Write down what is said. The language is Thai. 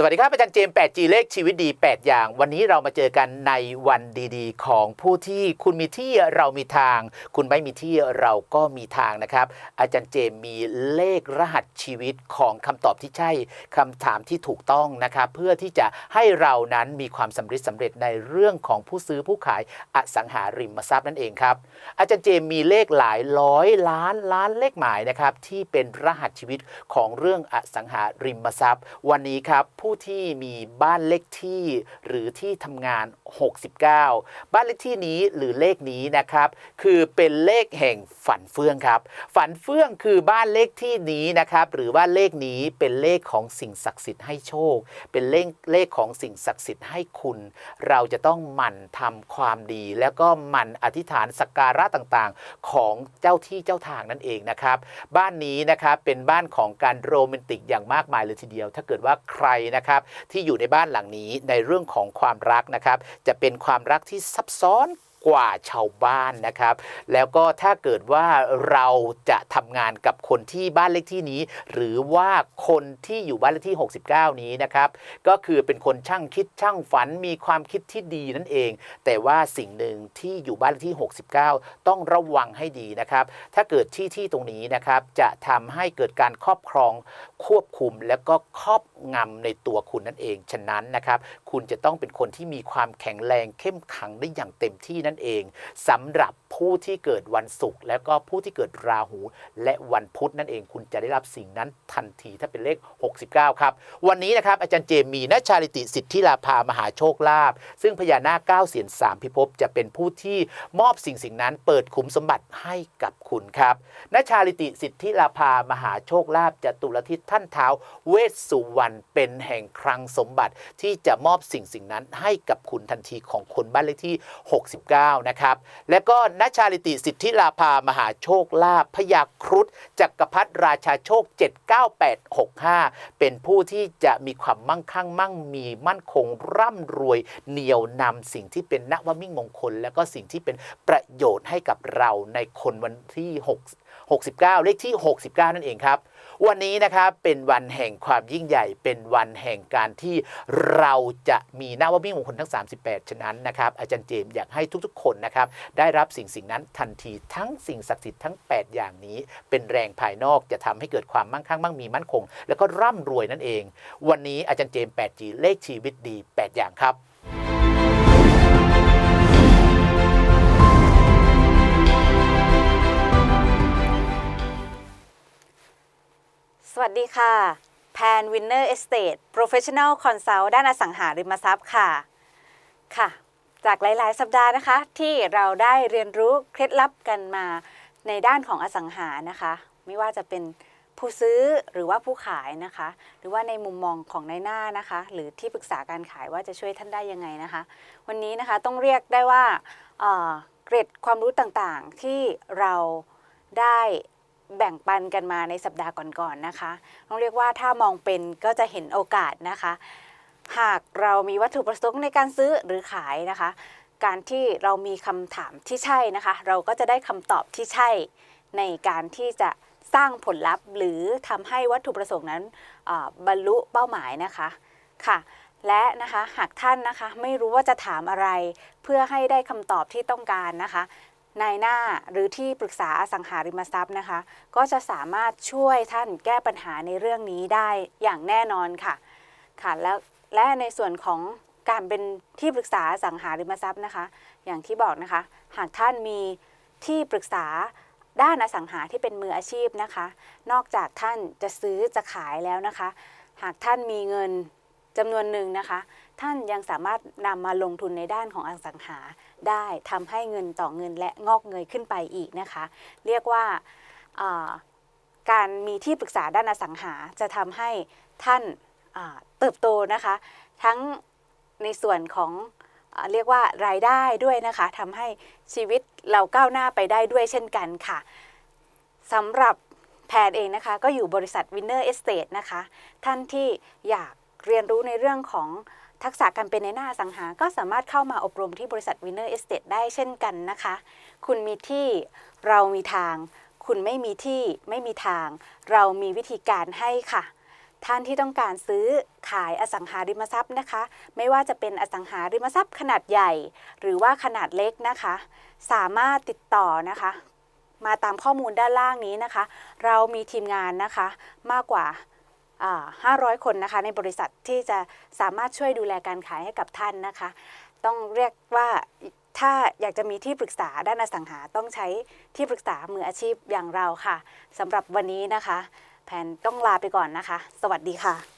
สวัสดีครับอาจารย์เจมส์ 8G เลขชีวิตดี 8 อย่าง วันนี้เรามาเจอกันในวันดีๆ ของผู้ที่คุณมีที่เรามีทาง คุณไม่มีที่เราก็มีทางนะครับ อาจารย์เจมส์มีเลขรหัสชีวิตของคำตอบที่ใช่คำถามที่ถูกต้องนะครับเพื่อที่จะให้เรานั้นมีความสำเร็จสำเร็จในเรื่องของผู้ซื้อผู้ขายอสังหาริมทรัพย์นั่นเองครับ อาจารย์เจมส์มีเลขหลายร้อยล้านล้านเลขหมายนะครับที่เป็นรหัสชีวิตของเรื่องอสังหาริมทรัพย์ วันนี้ครับผูู้้ที่มีบ้านเลขที่หรือที่ทำงาน 69 บ้านเลขที่นี้หรือเลขนี้นะครับคือเป็นเลขแห่งฝันเฟื่องครับ ฝันเฟื่องคือบ้านเลขที่นี้นะครับหรือว่าเลขนี้เป็นเลขของสิ่งศักดิ์สิทธิ์ให้โชค เป็นเลขเลขของสิ่งศักดิ์สิทธิ์ให้คุณ เราจะต้องหมั่นทำความดี แล้วก็หมั่นอธิษฐานสักการะต่างๆ ของเจ้าที่เจ้าทางนั่นเองนะครับ บ้านนี้นะครับเป็นบ้านของการโรแมนติกอย่างมากมายเลยทีเดียว ถ้าเกิดว่าใครนะครับที่อยู่ในบ้านหลังนี้ในเรื่องของความรักนะครับจะเป็นความรักที่ซับซ้อน กว่าชาวบ้านนะครับ แล้วก็ถ้าเกิดว่าเราจะทำงานกับคนที่บ้านเลขที่นี้ หรือว่าคนที่อยู่บ้านเลขที่ 69 นี้นะครับก็คือเป็นคนช่างคิดช่างฝันมีความคิดที่ดีนั่นเอง แต่ว่าสิ่งหนึ่งที่อยู่บ้านเลขที่ 69 ต้องระวังให้ดีนะครับ ถ้าเกิดที่ที่ตรงนี้นะครับจะทำให้เกิดการครอบครองควบคุมแล้วก็ครอบงำในตัวคุณนั่นเอง ฉะนั้นนะครับ คุณจะต้องเป็นคนที่มีความแข็งแรงเข้มขังได้อย่างเต็มที่นั่นเองสำหรับผู้ที่เกิดวันศุกร์แล้วก็ผู้ที่เกิดราหู และวันพุธนั่นเอง คุณจะได้รับสิ่งนั้นทันทีถ้าเป็นเลข 69 ครับ วันนี้นะครับอาจารย์เจมีนชาลิติสิทธิลาภามหาโชคลาภซึ่งพญานาคเก้าเสียนสามพิภพจะเป็นผู้ที่มอบสิ่งสิ่งนั้น เปิดขุมสมบัติให้กับคุณครับนชชาลิติสิทธิลาภามหาโชคลาภจะตุลทิศท่านเท้าเวสสุวรรณเป็นแห่งคลังสมบัติที่จะมอบสิ่งสิ่งนั้นให้กับคุณทันทีของคนบ้านเลขที่ 69นะครับ และก็นัชชาลิติสิทธิลาภามหาโชคลาภพยาครุฑจักรพรรดิราชาโชค 79865 เป็นผู้ที่จะมีความมั่งคั่งมั่งมีมั่นคงร่ำรวยเหนียวนำสิ่งที่เป็นนวมิ่งมงคล และก็สิ่งที่เป็นประโยชน์ให้กับเราในคนวันที่ 6 69 เลขที่ 69 นั่นเองครับ วันนี้นะครับเป็นวันแห่งความยิ่งใหญ่ เป็นวันแห่งการที่เราจะมีหน้าวมิ่งมงคลทั้ง 38 ฉะนั้นนะครับ อาจารย์เจมส์อยากให้ทุกๆ คนนะครับ ได้รับสิ่งสิ่งนั้นทันทีทั้งสิ่งศักดิ์สิทธิ์ทั้ง 8 อย่างนี้ เป็นแรงภายนอกจะทำให้เกิดความมั่งคั่งมั่งมีมั่นคง แล้วก็ร่ำรวยนั่นเอง วันนี้อาจารย์เจมส์ 8G เลขชีวิตดี 8 อย่างครับ ดีค่ะ แพนวินเนอร์เอสเต e Professional Consult ด้านอสังหาริมทรัพย์ค่ะ ค่ะ จากหลาย ๆ สัปดาห์นะคะ ที่เราได้เรียนรู้เคล็ดลับกันมาในด้านของอสังหานะคะ ไม่ว่าจะเป็นผู้ซื้อหรือว่าผู้ขายนะคะ หรือว่าในมุมมองของนายหน้านะคะ หรือที่ปรึกษาการขายว่าจะช่วยท่านได้ยังไงนะคะ วันนี้นะคะต้องเรียกได้ว่าเกร็ดความรู้ต่างๆที่เราได้ แบ่งปันกันมาในสัปดาห์ก่อนๆนะคะต้องเรียกว่าถ้ามองเป็นก็จะเห็นโอกาสนะคะ หากเรามีวัตถุประสงค์ในการซื้อหรือขายนะคะ การที่เรามีคำถามที่ใช่นะคะ เราก็จะได้คำตอบที่ใช่ในการที่จะสร้างผลลัพธ์ หรือทำให้วัตถุประสงค์นั้นบรรลุเป้าหมายนะคะค่ะและนะคะหากท่านนะคะไม่รู้ว่าจะถามอะไร เพื่อให้ได้คำตอบที่ต้องการนะคะ นายหน้าหรือที่ปรึกษาอสังหาริมทรัพย์นะคะ ก็จะสามารถช่วยท่านแก้ปัญหาในเรื่องนี้ได้อย่างแน่นอนค่ะค่ะแล้วและในส่วนของการเป็นที่ปรึกษาสังหาริมทรัพย์นะคะ อย่างที่บอกนะคะ หากท่านมีที่ปรึกษาด้านอสังหาที่เป็นมืออาชีพนะคะ นอกจากท่านจะซื้อจะขายแล้วนะคะ หากท่านมีเงินจำนวนหนึ่งนะคะ ท่านยังสามารถนำมาลงทุนในด้านของอสังหาได้ทำให้เงินต่อเงินและงอกเงยขึ้นไปอีกนะคะ เรียกว่าการมีที่ปรึกษาด้านอสังหาจะทำให้ท่านเติบโตนะคะ ทั้งในส่วนของเรียกว่ารายได้ด้วยนะคะทำให้ชีวิตเราก้าวหน้าไปได้ด้วยเช่นกันค่ะสำหรับแพนเองนะคะ ก็อยู่บริษัท Winner Estate นะคะ ท่านที่อยากเรียนรู้ในเรื่องของ ทักษะการเป็นในหน้าอสังหา ก็สามารถเข้ามาอบรมที่บริษัท Winner Estate ได้เช่นกันนะคะ คุณมีที่เรามีทาง คุณไม่มีที่ไม่มีทาง เรามีวิธีการให้ค่ะ ท่านที่ต้องการซื้อขายอสังหาริมทรัพย์นะคะ ไม่ว่าจะเป็นอสังหาริมทรัพย์ขนาดใหญ่ หรือว่าขนาดเล็กนะคะ สามารถติดต่อนะคะ มาตามข้อมูลด้านล่างนี้นะคะ เรามีทีมงานนะคะ มากกว่า 500 คนนะคะในบริษัทที่จะสามารถช่วยดูแลการขายให้กับท่านนะคะ ต้องเรียกว่าถ้าอยากจะมีที่ปรึกษาด้านอสังหาต้องใช้ที่ปรึกษามืออาชีพอย่างเราค่ะสำหรับวันนี้นะคะ แผนต้องลาไปก่อนนะคะ สวัสดีค่ะ